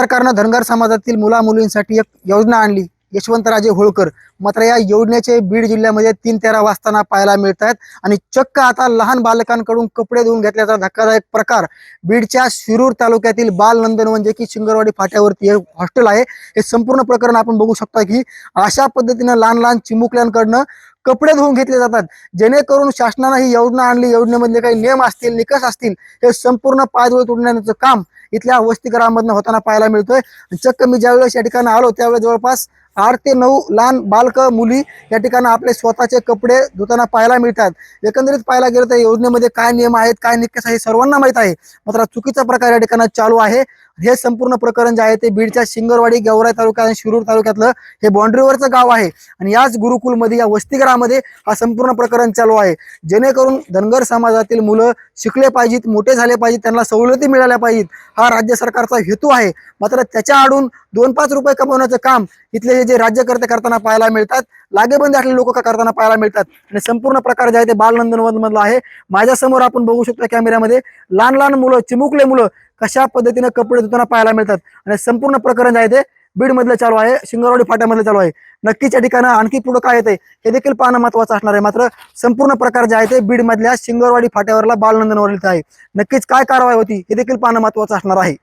सरकारनं धनगर समाजातील मुला मुलींसाठी एक योजना आणली. यशवंतराजे होळकर. मात्र या योजनेचे बीड जिल्ह्यामध्ये तीन तेरा वाजताना पाहायला मिळत आहेत आणि चक्क आता लहान बालकांकडून कपडे धुवून घेतल्याचा धक्कादायक प्रकार बीडच्या शिरूर तालुक्यातील बाल नंदनवन जे की शिंगरवाडी फाट्यावरती हे हॉस्टेल आहे. हे संपूर्ण प्रकरण आपण बघू शकता की अशा पद्धतीनं लहान लहान चिमुकल्यांकडनं कपडे धुवून घेतले जातात. जेणेकरून शासनानं ही योजना आणली योजनेमधले काही नियम असतील निकष असतील हे संपूर्ण पायदळ तुडण्याचं काम इथल्या वस्तीगृहामधनं होताना पाहायला मिळतोय. चक्क मी ज्यावेळेस या ठिकाणी आलो त्यावेळेस जवळपास आठ ते नऊ लहान बालक मुली या ठिकाणी आपले स्वतःचे कपडे धुताना पाहायला मिळतात. एकंदरीत पाहायला गेलं तर योजनेमध्ये काय नियम आहेत काय निकष आहे हे सर्वांना माहीत आहे. मात्र चुकीचा प्रकार या ठिकाणी चालू आहे. हे संपूर्ण प्रकरण जे आहे ते बीडच्या शिंगरवाडी गेवराई तालुक्यात आणि शिरूर तालुक्यातलं हे बाँड्रीवरचं गाव आहे. आणि याच गुरुकुलमध्ये या वसतिगृहामध्ये हा संपूर्ण प्रकरण चालू आहे. जेणेकरून धनगर समाजातील मुलं शिकले पाहिजेत मोठे झाले पाहिजेत त्यांना सवलती मिळाल्या पाहिजेत. हा राज्य सरकारचा हेतू आहे. मात्र त्याच्या आडून दोन पाच रुपये कमवण्याचं काम इथले हे जे राज्यकर्ते करताना पाहायला मिळतात लागेबंदी असलेले लोक का करताना पाहायला मिळतात? आणि संपूर्ण प्रकार जे आहे ते बालनंदनवन मधला आहे. माझ्यासमोर आपण बघू शकतो कॅमेऱ्यामध्ये लहान लहान मुलं चिमुकले मुलं कशा पद्धतीने कपडे धुताना पाहायला मिळतात? आणि संपूर्ण प्रकरण जे आहे ते बीड मधलं चालू आहे शिंगरवाडी फाट्यामधलं चालू आहे. नक्कीच या ठिकाणी आणखी पुढे काय येते हे देखील पाहणं महत्वाचं असणार आहे. मात्र संपूर्ण प्रकार जे आहे ते बीड मधल्या शिंगरवाडी फाट्यावरला बालनंदनवरील आहे. नक्कीच काय कारवाई होती हे देखील पाहणं महत्वाचं असणार आहे.